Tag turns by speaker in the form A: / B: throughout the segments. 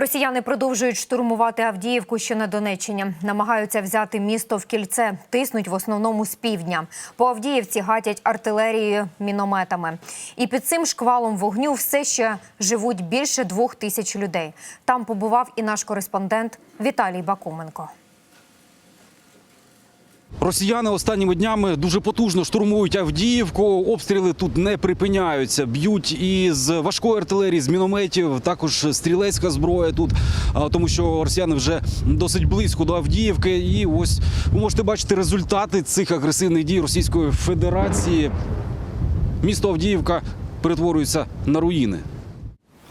A: Росіяни продовжують штурмувати Авдіївку, що на Донеччині. Намагаються взяти місто в кільце, тиснуть в основному з півдня. По Авдіївці гатять артилерією, мінометами. І під цим шквалом вогню все ще живуть більше двох тисяч людей. Там побував і наш кореспондент Віталій Бакуменко.
B: Росіяни останніми днями дуже потужно штурмують Авдіївку. Обстріли тут не припиняються. Б'ють із важкої артилерії, з мінометів, також стрілецька зброя тут, тому що росіяни вже досить близько до Авдіївки. І ось ви можете бачити результати цих агресивних дій Російської Федерації. Місто Авдіївка перетворюється на руїни.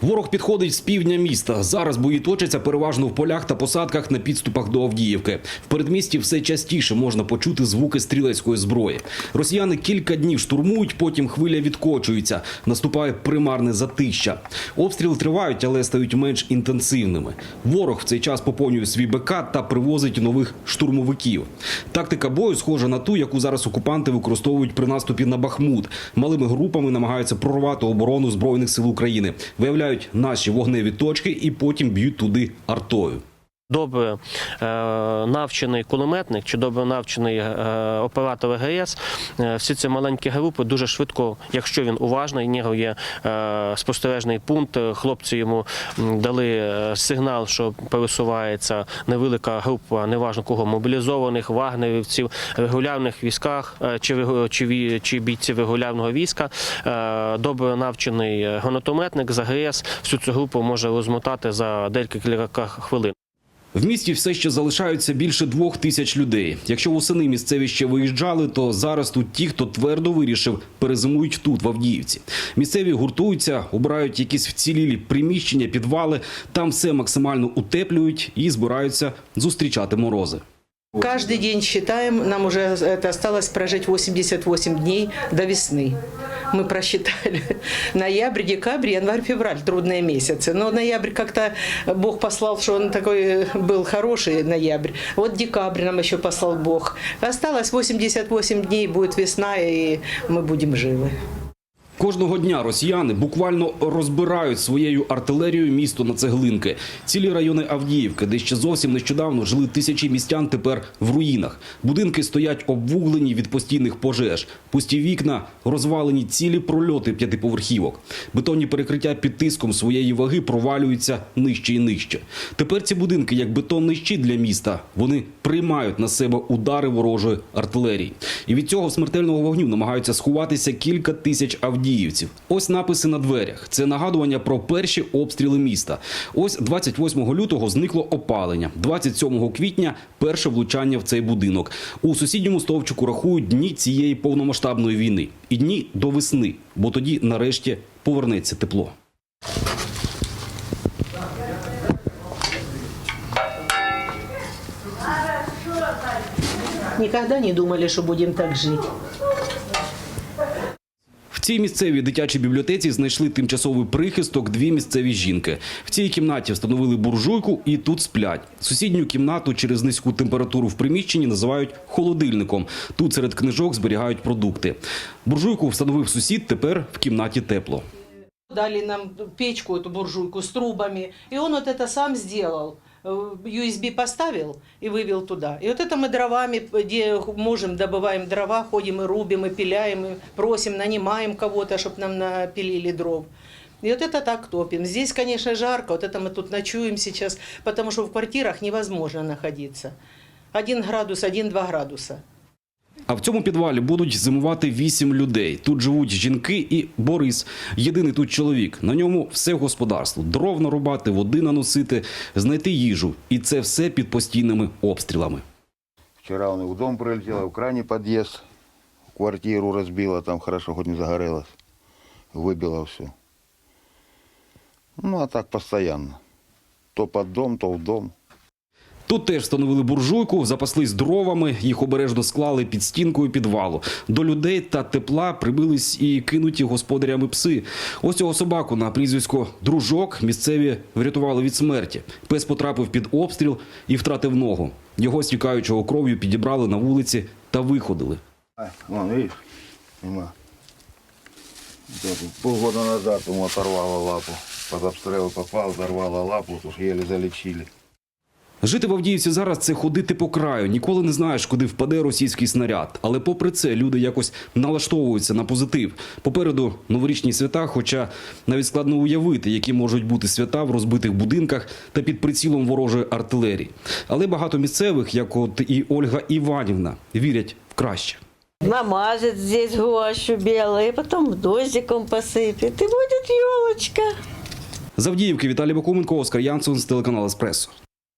B: Ворог підходить з півдня міста. Зараз бої точаться переважно в полях та посадках на підступах до Авдіївки. В передмісті все частіше можна почути звуки стрілецької зброї. Росіяни кілька днів штурмують, потім хвиля відкочується. Наступає примарне затища. Обстріли тривають, але стають менш інтенсивними. Ворог в цей час поповнює свій БК та привозить нових штурмовиків. Тактика бою схожа на ту, яку зараз окупанти використовують при наступі на Бахмут. Малими групами намагаються прорвати оборону збройних сил України. Виявляють наші вогневі точки і потім б'ють туди артою.
C: Добре е, навчений кулеметник чи добре навчений е, оператор ЕГС, е, всі ці маленькі групи дуже швидко, якщо він уважний, нього є е, спостережний пункт. е, Хлопці йому дали е, сигнал, що пересувається невелика група, неважно кого, мобілізованих, вагнерівців, регулярних військах е, чи, чи, чи бійців регулярного війська. Е, Добре навчений е, гранатометник з АГС всю цю групу може розмотати за декілька хвилин.
B: В місті все ще залишаються більше двох тисяч людей. Якщо восени місцеві ще виїжджали, то зараз тут ті, хто твердо вирішив, перезимують тут, в Авдіївці. Місцеві гуртуються, обирають якісь вцілілі приміщення, підвали. Там все максимально утеплюють і збираються зустрічати морози.
D: Каждый день считаем, нам уже это осталось прожить 88 дней до весны. Мы просчитали ноябрь, декабрь, январь, февраль, трудные месяцы. Но ноябрь как-то Бог послал, что он такой был хороший ноябрь. Вот декабрь нам еще послал Бог. Осталось 88 дней, будет весна, и мы будем живы.
B: Кожного дня росіяни буквально розбирають своєю артилерією місто на цеглинки. Цілі райони Авдіївки, де ще зовсім нещодавно жили тисячі містян, тепер в руїнах. Будинки стоять обвуглені від постійних пожеж. Пусті вікна, розвалені цілі прольоти п'ятиповерхівок. Бетонні перекриття під тиском своєї ваги провалюються нижче і нижче. Тепер ці будинки, як бетонний щит для міста, вони приймають на себе удари ворожої артилерії. І від цього смертельного вогню намагаються сховатися кілька тисяч авдіївців. Ось написи на дверях. Це нагадування про перші обстріли міста. Ось 28 лютого зникло опалення. 27 квітня перше влучання в цей будинок. У сусідньому стовпчику рахують дні цієї повномасштабної війни і дні до весни, бо тоді нарешті повернеться тепло.
D: Никогда не думали, что будем так жить.
B: Цій місцевій дитячій бібліотеці знайшли тимчасовий прихисток дві місцеві жінки. В цій кімнаті встановили буржуйку і тут сплять. Сусідню кімнату через низьку температуру в приміщенні називають холодильником. Тут серед книжок зберігають продукти. Буржуйку встановив сусід. Тепер в кімнаті тепло.
D: Дали нам печку, эту буржуйку с трубами, и он вот это сам сделал. Э, USB поставил и вывел туда. И вот это мы дровами, где можем, добываем дрова, ходим и рубим, и пиляем, и просим, нанимаем кого-то, чтобы нам напилили дров. И вот это так топим. Здесь, конечно, жарко, вот это мы тут ночуем сейчас, потому что в квартирах невозможно находиться. Один градус, один-два градуса.
B: А в цьому підвалі будуть зимувати вісім людей. Тут живуть жінки і Борис. Єдиний тут чоловік. На ньому все господарство: дров нарубати, води наносити, знайти їжу. І це все під постійними обстрілами.
E: Вчера он и в дом прилетел, в крайний подъезд, квартиру разбила, там хорошо хоть не загорелось, выбило все. Ну, а так постоянно. То под дом, то в дом.
B: Тут теж встановили буржуйку, запаслись дровами, їх обережно склали під стінкою підвалу. До людей та тепла прибились і кинуті господарями пси. Ось цього собаку на прізвисько дружок місцеві врятували від смерті. Пес потрапив під обстріл і втратив ногу. Його стікаючого кров'ю підібрали на вулиці та виходили.
E: Вон, видишь, нема. Полгода назад ему оторвало лапу. под обстрел попал, взорвало лапу, уж еле залечили.
B: Жити в Авдіївці зараз це ходити по краю. Ніколи не знаєш, куди впаде російський снаряд. Але попри це люди якось налаштовуються на позитив. Попереду новорічні свята, хоча навіть складно уявити, які можуть бути свята в розбитих будинках та під прицілом ворожої артилерії. Але багато місцевих, як от і Ольга Іванівна, вірять в краще.
F: намажет здесь гуашью белой, потом дождиком посыпет, и будет елочка.
B: З Авдіївки Віталій Бакуменко, Оскар Янсон з телеканалу Еспресо.